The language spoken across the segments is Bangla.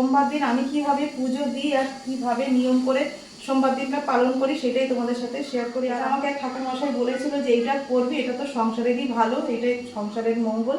সোমবার দিন আমি কীভাবে পুজো দিই আর কীভাবে নিয়ম করে সোমবার দিনটা পালন করি সেটাই তোমাদের সাথে শেয়ার করি। আর আমাকে এক ঠাকুর মশাই বলেছিল যে এইটা করবি, এটা তো সংসারেরই ভালো এটাই সংসারের মঙ্গল।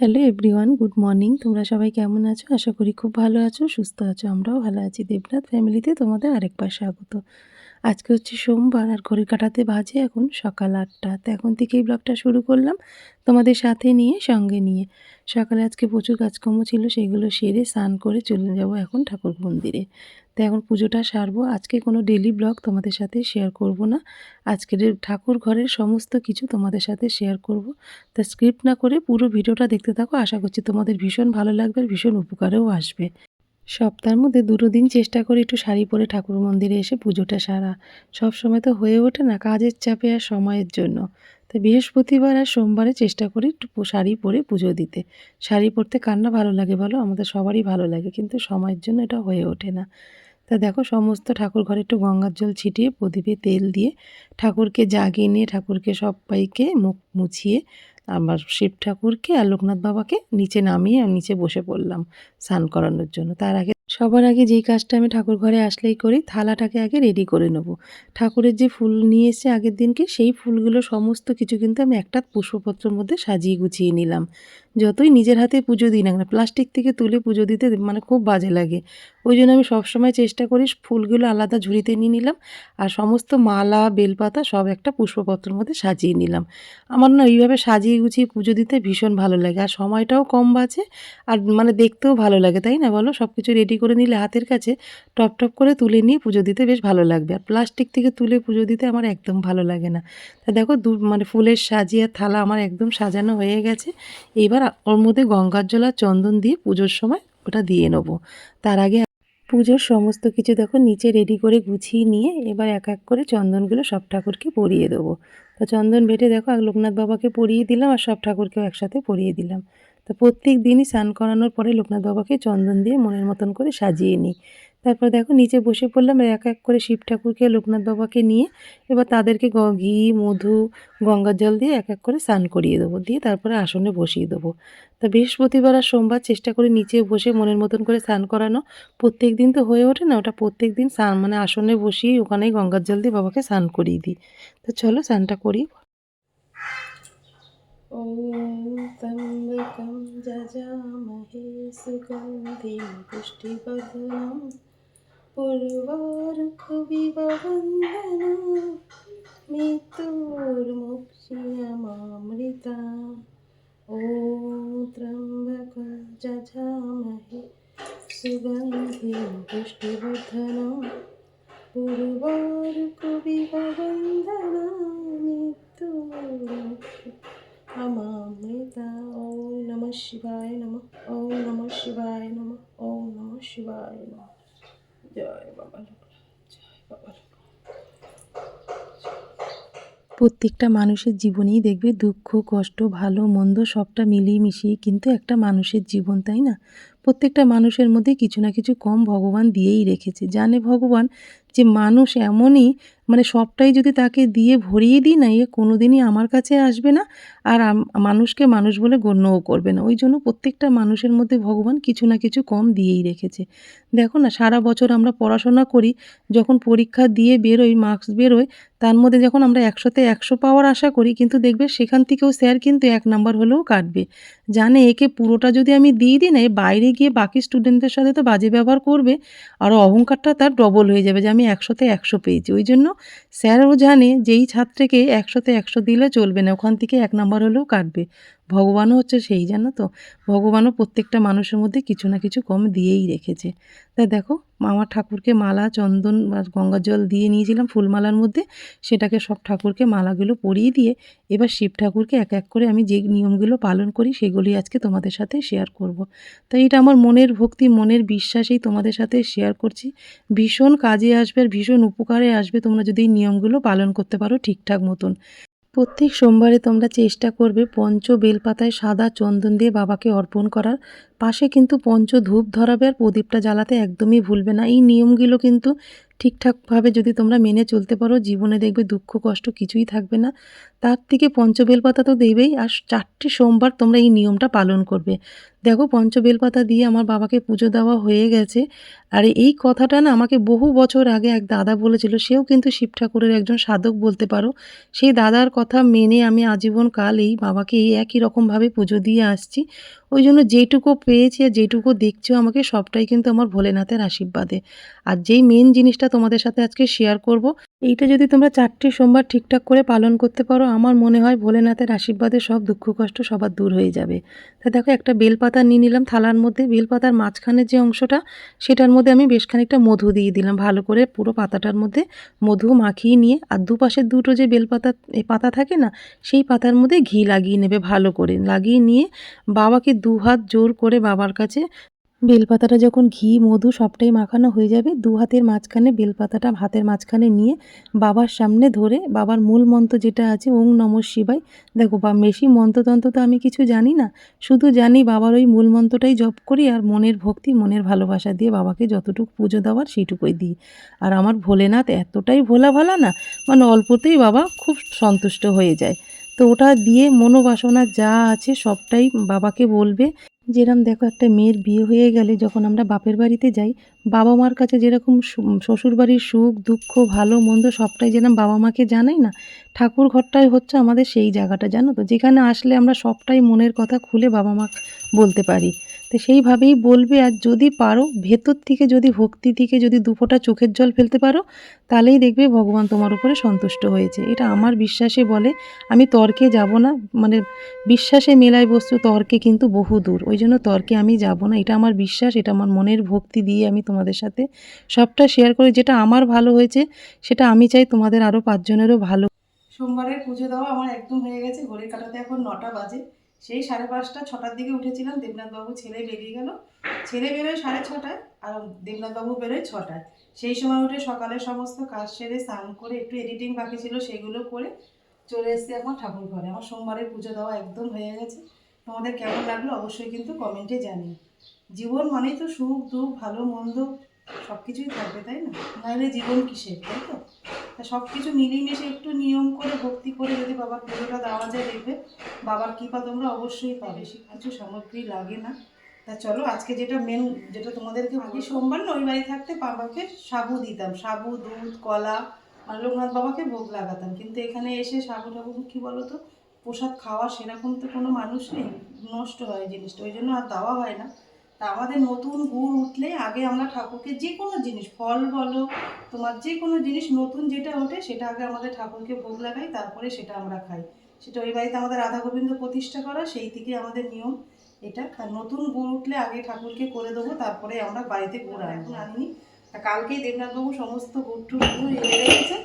হ্যালো এভরিওয়ান গুড মর্নিং তোমরা সবাই কেমন আছো? আশা করি খুব ভালো আছো, সুস্থ আছো। আমরাও ভালো আছি। দেবনাথ ফ্যামিলিতে তোমাদের আরেকবার স্বাগত। আজকে হচ্ছে সোমবার আর ঘড়ি কাটাতে বাজে এখন সকাল আটটা। তো এখন থেকেই ব্লগটা শুরু করলাম তোমাদের সাথে নিয়ে, সঙ্গে নিয়ে। সকালে আজকে প্রচুর কাজকর্ম ছিল, সেগুলো সেরে স্নান করে চলে যাব এখন ঠাকুর মন্দিরে। তো এখন পুজোটা সারবো। আজকে কোনো ডেলি ব্লগ তোমাদের সাথে শেয়ার করব না। আজকের ঠাকুর ঘরের সমস্ত কিছু তোমাদের সাথে শেয়ার করব। তা স্ক্রিপ্ট না করে পুরো ভিডিওটা দেখতে থাকো। আশা করছি তোমাদের ভীষণ ভালো লাগবে আর ভীষণ উপকারেও আসবে। সপ্তাহের মধ্যে দুটো দিন চেষ্টা করি একটু শাড়ি পরে ঠাকুর মন্দিরে এসে পুজোটা সারা। সব সময় তো হয়ে ওঠে না কাজের চাপে আর সময়ের জন্য। তো বৃহস্পতিবার আর সোমবারে চেষ্টা করি একটু শাড়ি পরে পুজো দিতে। শাড়ি পরতে কার না ভালো লাগে বলো? আমাদের সবারই ভালো লাগে, কিন্তু সময়ের জন্য এটা হয়ে ওঠে না। তা দেখো, সমস্ত ঠাকুর ঘরে একটু গঙ্গার জল ছিটিয়ে প্রদীপে তেল দিয়ে ঠাকুরকে জাগিয়ে নিয়ে ঠাকুরকে সবাইকে মুখ মুছিয়ে আমার শিব ঠাকুরকে আর লোকনাথ বাবাকে নিচে নামিয়ে নিচে বসে পড়লাম স্নান করানোর জন্য। তার আগে সবার আগে যেই কাজটা আমি ঠাকুর ঘরে আসলেই করি, থালাটাকে আগে রেডি করে নেব। ঠাকুরের যে ফুল নিয়ে এসে আগের দিনকে, সেই ফুলগুলো সমস্ত কিছু কিন্তু আমি একটা পুষ্পপত্রের মধ্যে সাজিয়ে গুছিয়ে নিলাম। যতই নিজের হাতে পুজো দিই না প্লাস্টিক থেকে তুলে পুজো দিতে মানে খুব বাজে লাগে। ওই জন্য আমি সবসময় চেষ্টা করি ফুলগুলো আলাদা ঝুড়িতে নিয়ে নিলাম আর সমস্ত মালা, বেলপাতা সব একটা পুষ্পপত্রের মধ্যে সাজিয়ে নিলাম। আমার না এইভাবে সাজিয়ে গুছিয়ে পুজো দিতে ভীষণ ভালো লাগে আর সময়টাও কম বাঁচে আর মানে দেখতেও ভালো লাগে, তাই না বলো? সব কিছু রেডি করে নিলে হাতের কাছে টপ টপ করে তুলে নিয়ে পুজো দিতে বেশ ভালো লাগবে আর প্লাস্টিক থেকে তুলে পুজো দিতে আমার একদম ভালো লাগে না। তা দেখো দু মানে ফুলের সাজিয়ে থালা আমার একদম সাজানো হয়ে গেছে। এবার ওর মধ্যে গঙ্গার জল আর চন্দন দিয়ে পুজোর সময় ওটা দিয়ে নেব। তার আগে পুজোর সমস্ত কিছু দেখো, নিচে রেডি করে গুছিয়ে নিয়ে এবার এক এক করে চন্দনগুলো সব ঠাকুরকে পরিয়ে দেবো। তো চন্দন বেটে দেখো লোকনাথ বাবাকে পরিয়ে দিলাম আর সব ঠাকুরকেও একসাথে পরিয়ে দিলাম। তো প্রত্যেক দিনই স্নান করানোর পরে লোকনাথ বাবাকে চন্দন দিয়ে মনের মতন করে সাজিয়ে নিই। তারপর দেখো নিচে বসে পড়লাম আর এক এক করে শিব ঠাকুরকে লোকনাথ বাবাকে নিয়ে এবার তাদেরকে গ- ঘি মধু গঙ্গার জল দিয়ে এক এক করে স্নান করিয়ে দেবো দিয়ে তারপরে আসনে বসিয়ে দেবো তা বৃহস্পতিবার আর সোমবার চেষ্টা করি নিচে বসে মনের মতন করে স্নান করানো প্রত্যেক দিন তো হয়ে ওঠে না ওটা প্রত্যেক দিন স্নান মানে আসনে বসিয়ে ওখানেই গঙ্গার জল দিয়ে বাবাকে স্নান করিয়ে দিই তো চলো স্নানটা করি ॐ त्र्यम्बकं जजामहे सुगन्धिं করবার কবি বন্দনা মৃত্যু প্রত্যেকটা মানুষের জীবনেই দেখবে দুঃখ, কষ্ট, ভালো, মন্দ, সবটা মিলিয়ে মিশিয়ে কিন্তু একটা মানুষের জীবন, তাই না? প্রত্যেকটা মানুষের মধ্যে কিছু না কিছু কম ভগবান দিয়েই রেখেছে। জানে ভগবান যে মানুষ এমনই মানে সবটাই যদি তাকে দিয়ে ভরিয়ে দিই না, এ কোনো দিনই আমার কাছে আসবে না আর মানুষকে মানুষ বলে গণ্যও করবে না। ওই জন্য প্রত্যেকটা মানুষের মধ্যে ভগবান কিছু না কিছু কম দিয়েই রেখেছে। দেখো না, সারা বছর আমরা পড়াশোনা করি, যখন পরীক্ষা দিয়ে বেরোই মার্কস বেরোয়, তার মধ্যে যখন আমরা একশোতে একশো পাওয়ার আশা করি, কিন্তু দেখবে সেখান থেকেও স্যার কিন্তু এক নাম্বার হলেও কাটবে। জানে একে পুরোটা যদি আমি দিয়ে দিই না বাইরে গিয়ে বাকি স্টুডেন্টদের সাথে তো বাজে ব্যবহার করবে, আর অহংকারটা তার ডবল হয়ে যাবে যে আমি একশোতে একশো পেয়েছি। ওই জন্য স্যারও জানে যেই ছাত্রীকে একশোতে একশো দিলে চলবে না, ওখান থেকে এক নম্বর হলেও কাটবে। ভগবানও হচ্ছে সেই, জানো তো? ভগবানও প্রত্যেকটা মানুষের মধ্যে কিছু না কিছু কম দিয়েই রেখেছে। তাই দেখো আমার ঠাকুরকে মালা, চন্দন আর গঙ্গার জল দিয়ে নিয়েছিলাম ফুলমালার মধ্যে। সেটাকে সব ঠাকুরকে মালাগুলো পরিয়ে দিয়ে এবার শিব ঠাকুরকে এক এক করে আমি যে নিয়মগুলো পালন করি সেগুলি আজকে তোমাদের সাথে শেয়ার করব। তাই এটা আমার মনের ভক্তি, মনের বিশ্বাসেই তোমাদের সাথে শেয়ার করছি। ভীষণ কাজে আসবে আর ভীষণ উপকারে আসবে তোমরা যদি এই নিয়মগুলো পালন করতে পারো ঠিকঠাক মতন। প্রত্যেক সোমবারে তোমরা চেষ্টা করবে পঞ্চ বেলপাতায় সাদা চন্দন দিয়ে বাবাকে অর্পণ করার। পাশে কিন্তু পঞ্চ ধূপ ধরাবে আর প্রদীপটা জ্বালাতে একদমই ভুলবে না। এই নিয়মগুলো কিন্তু ঠিকঠাকভাবে যদি তোমরা মেনে চলতে পারো, জীবনে দেখবে দুঃখ, কষ্ট কিছুই থাকবে না। তার থেকে পঞ্চবেলপাতা তো দেবেই, আর চারটে সোমবার তোমরা এই নিয়মটা পালন করবে। দেখো, পঞ্চবেলপাতা দিয়ে আমার বাবাকে পুজো দেওয়া হয়ে গেছে। আর এই কথাটা না আমাকে বহু বছর আগে এক দাদা বলেছিল, সেও কিন্তু শিব ঠাকুরের একজন সাধক বলতে পারো। সেই দাদার কথা মেনে আমি আজীবন কাল এই বাবাকে এই একই রকমভাবে পুজো দিয়ে আসছি। ওই জন্য যেটুকু পেয়েছি আর যেটুকু দেখছ, আমাকে সবটাই কিন্তু আমার ভোলেনাথের আশীর্বাদে। আর যেই মেন জিনিসটা তোমাদের সাথে আজকে শেয়ার করব এইটা যদি তোমরা চারটে সোমবার ঠিকঠাক করে পালন করতে পারো, আমার মনে হয় ভোলেনাথের আশীর্বাদে সব দুঃখ কষ্ট সবার দূর হয়ে যাবে। তা দেখো, একটা বেলপাতা নিয়ে নিলাম থালার মধ্যে। বেলপাতার মাঝখানের যে অংশটা, সেটার মধ্যে আমি বেশ খানিকটা মধু দিয়ে দিলাম ভালো করে পুরো পাতাটার মধ্যে। মধু মাখিয়ে নিয়ে, আর দুপাশের দুটো যে বেলপাতা পাতা থাকে না, সেই পাতার মধ্যে ঘি লাগিয়ে নেবে ভালো করে। লাগিয়ে নিয়ে বাবাকে দু হাত জোর করে বাবার কাছে বেলপাতাটা যখন ঘি, মধু সবটাই মাখানো হয়ে যাবে, দু হাতের মাঝখানে বেলপাতাটা হাতের মাঝখানে নিয়ে বাবার সামনে ধরে বাবার মূল মন্ত্র যেটা আছে, ওং নম শিবাই দেখো বা বেশি মন্ত্রতন্ত্র তো আমি কিছু জানি না, শুধু জানি বাবার ওই মূল মন্ত্রটাই জপ করি আর মনের ভক্তি, মনের ভালোবাসা দিয়ে বাবাকে যতটুকু পুজো দেওয়ার সেইটুকুই দিই। আর আমার ভোলেনাথ এতটাই ভোলা ভালা না মানে অল্পতেই বাবা খুব সন্তুষ্ট হয়ে যায়। তো ওটা দিয়ে মনোবাসনা যা আছে সবটাই বাবাকে বলবে। যেরকম দেখো একটা মেয়ের বিয়ে হয়ে গেলে যখন আমরা বাপের বাড়িতে যাই, বাবা মার কাছে যেরকম শ্বশুর বাড়ির সুখ, দুঃখ, ভালো, মন্দ সবটাই যেরকম বাবা মাকে জানাই না, ঠাকুর ঘরটাই হচ্ছে আমাদের সেই জায়গাটা, জানো তো? যেখানে আসলে আমরা সবটাই মনের কথা খুলে বাবা মা বলতে পারি। তো সেইভাবেই বলবে, আর যদি পারো, ভেতর থেকে যদি, ভক্তি থেকে যদি দুফোঁটা চোখের জল ফেলতে পারো, তাহলেই দেখবে ভগবান তোমার উপরে সন্তুষ্ট হয়েছে। এটা আমার বিশ্বাসে বলে, আমি তর্কে যাব না মানে বিশ্বাসে মেলায় বস্তু, তর্কে কিন্তু বহু দূর। ওই জন্য তর্কে আমি যাব না, এটা আমার বিশ্বাস, এটা আমার মনের ভক্তি দিয়ে আমি তোমাদের সাথে সবটা শেয়ার করি। যেটা আমার ভালো হয়েছে, সেটা আমি চাই তোমাদের আরও পাঁচজনেরও ভালো। সোমবারের পুজো দেওয়া আমার একদম হয়ে গেছে, ঘড়ির কাটাতে এখন নটা বাজে। সেই সাড়ে পাঁচটা, ছটার দিকে উঠেছিলাম দেবনাথবাবু ছেলে বেরিয়ে গেল। ছেলে বেরোয় সাড়ে ছটায় আর দেবনাথবাবু বেরোয় ছটায়। সেই সময় উঠে সকালে সমস্ত কাজ সেরে স্নান করে একটু এডিটিং বাকি ছিল সেগুলো করে চলে এসেছি এখন ঠাকুর ঘরে। আমার সোমবারের পুজো দেওয়া একদম হয়ে গেছে। তোমাদের কেমন লাগল অবশ্যই কিন্তু কমেন্টে জানিও। জীবন মানেই তো সুখ, দুঃখ, ভালো, মন্দ সব কিছুই থাকবে, তাই না? নাহলে জীবন কিসের, তাই তো? তা সব কিছু মিলিয়ে একটু নিয়ম করে ভক্তি করে যদি বাবার পুজোটা দেওয়া যায় দেখবে বাবার কৃপা তোমরা অবশ্যই পাবে। বেশি কিছু সামগ্রী লাগে না। তা চলো আজকে যেটা মেন যেটা তোমাদেরকে আগে সোমবার না ওই বাড়ি থাকতে বাবাকে সাবু দিতাম। সাবু দুধ কলা আর লোকনাথ বাবাকে ভোগ লাগাতাম। কিন্তু এখানে এসে সাবু টাবু কী বলো তো প্রসাদ খাওয়া সেরকম তো কোনো মানুষ নেই নষ্ট হয় জিনিসটা। ওই জন্য আর দেওয়া হয় না। তা আমাদের নতুন গুড় উঠলে আগে আমরা ঠাকুরকে যে কোনো জিনিস ফল বলো তোমার যে কোনো জিনিস নতুন যেটা ওঠে সেটা আগে আমাদের ঠাকুরকে ভোগ লাগাই তারপরে সেটা আমরা খাই। সেটা ওই বাড়িতে আমাদের রাধা গোবিন্দ প্রতিষ্ঠা করা সেই থেকে আমাদের নিয়ম। এটা আর নতুন গুড় উঠলে আগে ঠাকুরকে করে দেবো তারপরে আমরা বাড়িতে গুড় এখন আনিনি। তা কালকেই দেবনাথবাবু সমস্ত গুড় টুড় গুড় এনে রেখেছে।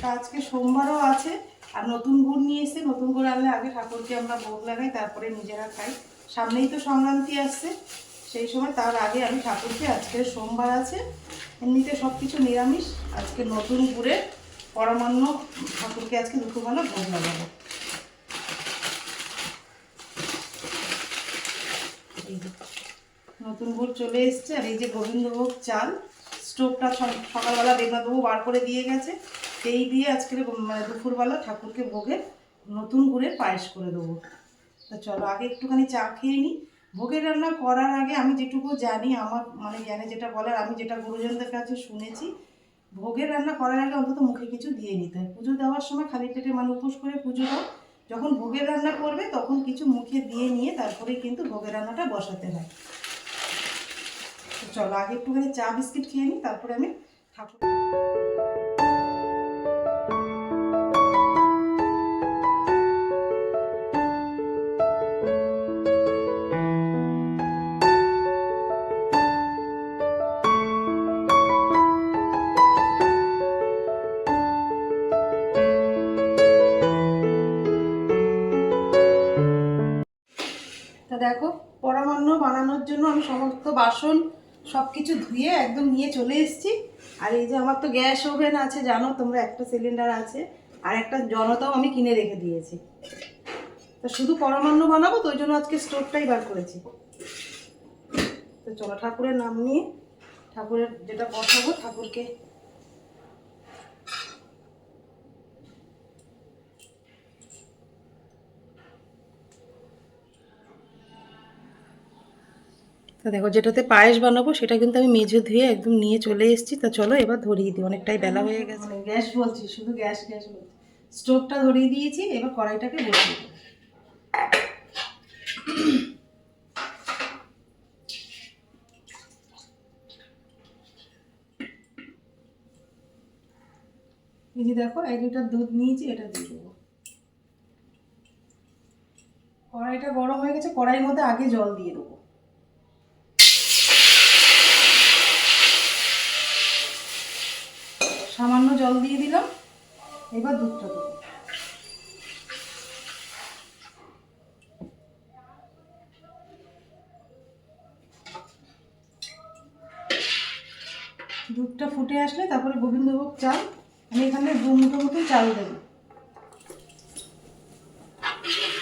তা আজকে সোমবারও আছে। আর নতুন গুড় নিয়ে এসে নতুন গুড় আনলে আগে ঠাকুরকে আমরা ভোগ লাগাই, তারপরে নিজেরা খাই। সামনেই তো সংক্রান্তি আসছে, সেই সময় তার আগে আমি ঠাকুরকে আজকে সোমবার আছে, এমনিতে সব কিছু নিরামিষ, আজকে নতুন গুড়ে পরমান্ন ঠাকুরকে আজকে দুপুরবেলা ভোগ লাগাবো। নতুন গুড় চলে এসছে, আর এই যে গোবিন্দভোগ চাল, স্টোভটা সকালবেলা দেবনাথবাবু বার করে দিয়ে গেছে। এই দিয়ে আজকে মানে দুপুরবেলা ঠাকুরকে ভোগের নতুন গুড়ের পায়েস করে দেবো। তা চলো, আগে একটুখানি চা খেয়ে নিই ভোগের রান্না করার আগে আমি যেটুকু জানি, আমার মানে জ্ঞানে যেটা বলার, আমি যেটা গুরুজনদের কাছে শুনেছি, ভোগের রান্না করার আগে অন্তত মুখে কিছু দিয়ে নিতে হয়। পুজো দেওয়ার সময় খালি পেটে মানে উপোস করে পুজো দাও। যখন ভোগের রান্না করবে তখন কিছু মুখে দিয়ে নিয়ে তারপরে কিন্তু ভোগের রান্নাটা বসাতে হয়। চলো, আগে একটুখানি চা বিস্কিট খেয়ে নিই তারপরে আমি ঠাকুর জন্য আমি সমস্ত বাসন সব কিছু ধুয়ে একদম নিয়ে চলে এসেছি। আর এই যে আমার তো গ্যাস ওভেন আছে, জানো তোমরা একটা সিলিন্ডার আছে, আর একটা জনতাও আমি কিনে রেখে দিয়েছি। তা শুধু পরমান্ন বানাবো তো, ওই জন্য আজকে স্টোভটাই বার করেছি। তো চলো ঠাকুরের নাম নিয়ে, ঠাকুরের যেটা বসাবো ঠাকুরকে তা দেখো, যেটাতে পায়েস বানাবো, সেটা কিন্তু আমি মেঝে ধুয়ে একদম নিয়ে চলে এসেছি। তা চলো, এবার ধরিয়ে দিই, অনেকটাই বেলা হয়ে গেছে। গ্যাস বলছি, শুধু গ্যাস গ্যাস বলছি। স্টোভটা ধরিয়ে দিয়েছি, এবার কড়াইটাকে বসিয়ে দেবো। এই যে দেখো, এক লিটার দুধ নিয়েছি, এটা দিয়ে দেবো। কড়াইটা গরম হয়ে গেছে, কড়াইয়ের মধ্যে আগে জল দিয়ে দেবো। জল দিয়ে দিলাম। এবার দুধটা দেবো। দুধটা ফুটে আসলে তারপরে গোবিন্দভোগ চাল। আমি এখানে দু মুঠো মতো চাল দেবো।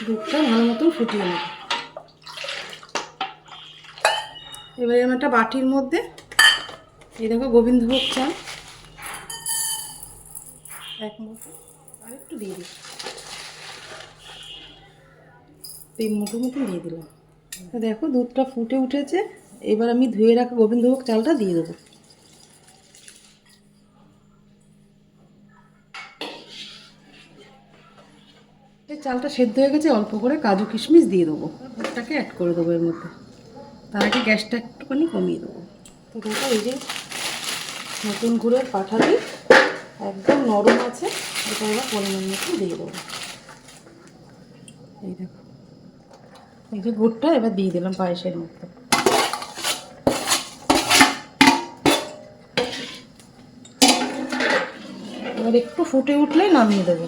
দুধটা ভালো মতন ফুটিয়ে নেব। এবারে আমি একটা বাটির মধ্যে, এই দেখো গোবিন্দভোগ চাল। এক মুঠো। আর একটু দিয়ে দিই। তিন মুঠো দিয়ে দিলাম। দেখো, দুধটা ফুটে উঠেছে। এবার আমি ধুয়ে রাখা গোবিন্দভোগ চালটা দিয়ে দেবো। এই চালটা সেদ্ধ হয়ে গেছে, অল্প করে কাজু কিশমিশ দিয়ে দেবো। ভুট্টাকে অ্যাড করে দেবো এর মধ্যে। তার আগে গ্যাসটা একটুখানি কমিয়ে দেবো। তো দেখো এই যে নতুন গুড়ের পাঠালি একদম নরম আছে। এটা এবার পরিমাণ মতো দিয়ে দেবো। এই দেখো। এই যে গুড়টা এবার দিয়ে দিলাম পায়েসের মধ্যে। এবার একটু ফুটে উঠলেই নামিয়ে দেবো।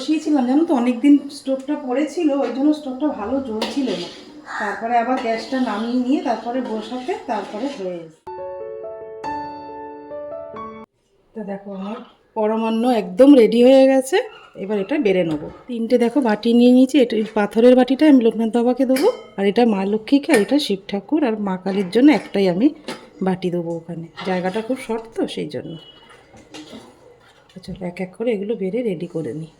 বসিয়েছিলাম, জানো তো? অনেকদিন স্টোভটা পড়েছিল ওই জন্য স্টোভটা ভালো জ্বলছিল না। তারপরে আবার গ্যাসটা নামিয়ে নিয়ে তারপরে বসাতে তারপরে হয়ে এসে। তো দেখো, আমার পরমান্ন একদম রেডি হয়ে গেছে। এবার এটা বেড়ে নেব। তিনটে দেখো বাটি নিয়ে নিয়েছি। এটা পাথরের বাটিটা আমি লোকনাথ বাবাকে দেবো, আর এটা মা লক্ষ্মীকে, আর এটা শিব ঠাকুর, আর মা কালীর জন্য একটাই আমি বাটি দেবো ওখানে। জায়গাটা খুব শর্ট তো সেই জন্য। চলো, এক এক করে এগুলো বেড়ে রেডি করে নিই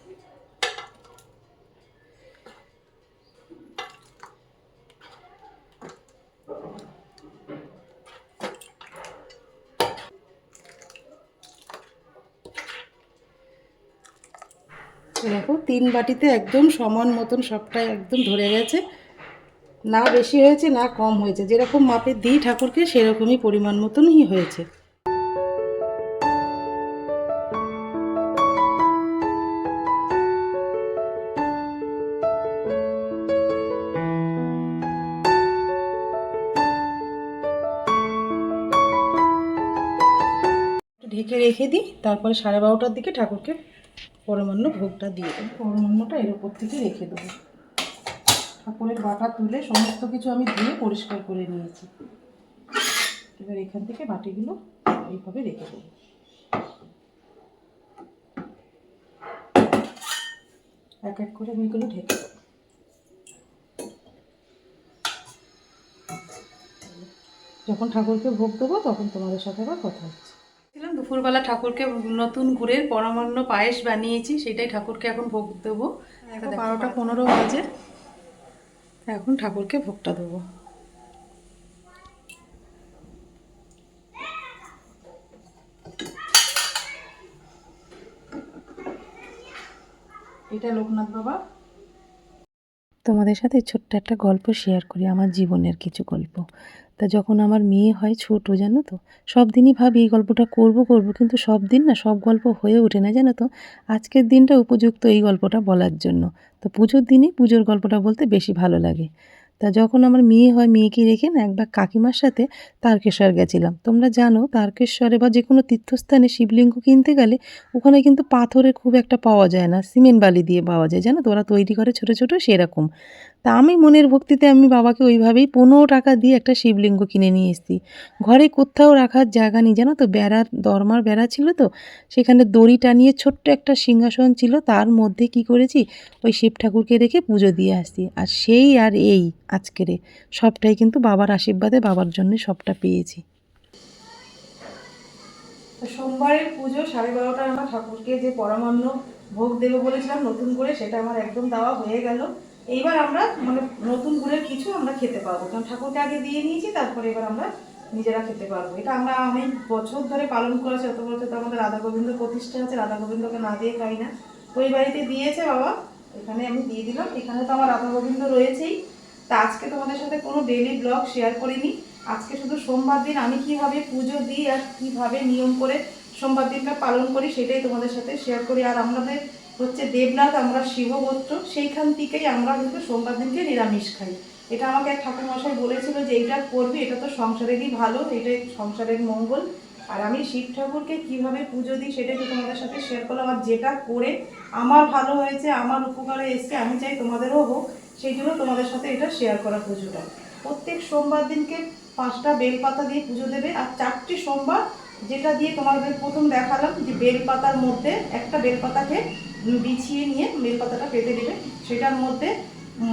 দেখো তিন বাটিতে একদম সমান মতন সবটাই একদম ধরে গেছে। না বেশি হয়েছে, না কম হয়েছে। যেরকম মাপে দিই ঠাকুরকে, সেরকমই পরিমাণ মতনই হয়েছে। ঢেকে রেখে দিই, তারপরে সাড়ে বারোটার দিকে ঠাকুরকে পরমান্ন ভোগটা দিয়ে দেবো। পরমান্নটা এর উপর থেকে রেখে দেবো। ঠাকুরের বাটা তুলে সমস্ত কিছু আমি ধুয়ে পরিষ্কার করে নিয়েছি। এবার এখান থেকে বাটিগুলো এইভাবে রেখে দেবো। এক এক করে আমি এগুলো ঢেকে দেবো। যখন ঠাকুরকে ভোগ দেবো তখন তোমাদের সাথে আবার কথা হচ্ছে। দুপুরবেলা ঠাকুরকে নতুন গুড়ের পরমান্ন পায়েস বানিয়েছি সেটাই ঠাকুরকে এখন ভোগ দেবো। বারোটা পনেরো বাজে। এখন ঠাকুরকে ভোগটা দেবো। এটা লোকনাথ বাবা। তোমাদের সাথে ছোট্ট একটা গল্প শেয়ার করি আমার জীবনের কিছু গল্প। তা যখন আমার মেয়ে হয় ছোট, জানো তো, সব দিনই ভাবি এই গল্পটা করব করব, কিন্তু সব দিন না সব গল্প হয়ে ওঠে না, জানো তো। আজকের দিনটা উপযুক্ত এই গল্পটা বলার জন্য। তো পুজোর দিনে পুজোর গল্পটা বলতে বেশি ভালো লাগে। তা যখন আমার মেয়ে হয়, মেয়েকে রেখে না একবার কাকিমার সাথে তারকেশ্বর গেছিলাম। তোমরা জানো, তারকেশ্বরে বা যে কোনো তীর্থস্থানে শিবলিঙ্গ কিনতে গেলে ওখানে কিন্তু পাথরের খুব একটা পাওয়া যায় না, সিমেন্ট বালি দিয়ে পাওয়া যায়, জানো? তো ওরা তৈরি করে ছোটো ছোটো সেরকম। তা আমি মনের ভক্তিতে আমি বাবাকে ওইভাবেই পনেরো টাকা দিয়ে একটা শিবলিঙ্গ কিনে নিয়ে এসেছি। ঘরে কোথাও রাখার জায়গা নেই, জানো তো? বেড়ার, দরমার বেড়া ছিল তো? সেখানে দড়ি টানিয়ে ছোট্ট একটা সিংহাসন ছিল। তার মধ্যে কি করেছি? ওই শিব ঠাকুরকে রেখে পুজো দিয়ে আসছি। আর সেই আর এই। আজকেরে সবটাই কিন্তু বাবার আশীর্বাদে বাবার জন্য সবটা পেয়েছি। সোমবারের পুজো সাড়ে বারোটায় আমরা ঠাকুরকে যে পরমান্ন ভোগ দেবো বলেছিলাম, নতুন করে সেটা আমার একদম দেওয়া হয়ে গেল। এইবার আমরা মানে নতুন গুড়ের কিছু আমরা খেতে পারব, কারণ ঠাকুরকে আগে দিয়ে নিয়েছি, তারপরে এবার আমরা নিজেরা খেতে পারব। এটা আমরা অনেক বছর ধরে পালন করেছি, অত বছর তো আমাদের রাধা গোবিন্দ প্রতিষ্ঠা আছে, রাধা গোবিন্দকে না দিয়ে খাই না। ওই বাড়িতে দিয়েছে বাবা, এখানে আমি দিয়ে দিলাম, এখানে তো আমার রাধা গোবিন্দ রয়েছেই। তা আজকে তোমাদের সাথে কোনো ডেলি ব্লগ শেয়ার করিনি। আজকে শুধু সোমবার দিন আমি কীভাবে পুজো দিই আর কীভাবে নিয়ম করে সোমবার দিনটা পালন করি সেটাই তোমাদের সাথে শেয়ার করি। আর আমাদের হচ্ছে দেবনাথ, আমরা শিবগোত্র, সেইখান থেকেই আমরা কিন্তু সোমবার দিনকে নিরামিষ খাই। এটা আমাকে এক ঠাকুরমশাই বলেছিল যে এইটা করবি, এটা তো সংসারেরই ভালো, এটাই সংসারের মঙ্গল। আর আমি শিব ঠাকুরকে কীভাবে পুজো দিই সেটাই তো তোমাদের সাথে শেয়ার করলাম। আর যেটা করে আমার ভালো হয়েছে, আমার উপকারে এসছে, আমি চাই তোমাদেরও হোক। সেই জন্য তোমাদের সাথে এটা শেয়ার করা পুজোটা। প্রত্যেক সোমবার দিনকে পাঁচটা বেলপাতা দিয়ে পুজো দেবে, আর চারটি সোমবার যেটা দিয়ে তোমাদের প্রথম দেখালাম যে বেলপাতার মধ্যে একটা বেলপাতাকে বিছিয়ে নিয়ে বেলপাতাটা পেতে দেবে। সেটার মধ্যে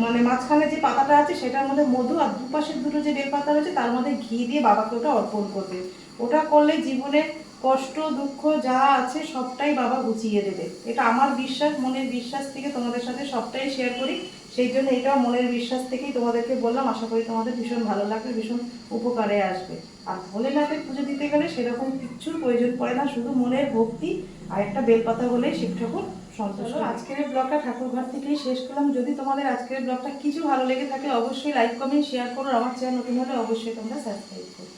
মানে মাঝখানে যে পাতাটা আছে সেটার মধ্যে মধু আর দুপাশের দুটো যে বেলপাতা রয়েছে তার মধ্যে ঘি দিয়ে বাবাকে ওটা অর্পণ করবে। ওটা করলে জীবনে কষ্ট, দুঃখ যা আছে সবটাই বাবা গুছিয়ে দেবে। এটা আমার বিশ্বাস, মনের বিশ্বাস থেকে তোমাদের সাথে সবটাই শেয়ার করি। সেই জন্য এটাও মনের বিশ্বাস থেকেই তোমাদেরকে বললাম, আশা করি তোমাদের ভীষণ ভালো লাগবে, ভীষণ উপকারে আসবে। আর ভোলেনাথের পুজো দিতে গেলে সেরকম কিচ্ছুর প্রয়োজন পড়ে না, শুধু মনের ভক্তি আর একটা বেলপাতা হলেই শিব ঠাকুর সন্তুষ্ট। হয়। আজকের ব্লগটা ঠাকুর ঘর থেকেই শেষ করলাম। যদি তোমাদের আজকের ব্লগটা কিছু ভালো লেগে থাকে, অবশ্যই লাইক কমেন্ট শেয়ার করো। আমার চ্যানেল নতুন হলে অবশ্যই তোমরা সাবস্ক্রাইব করো।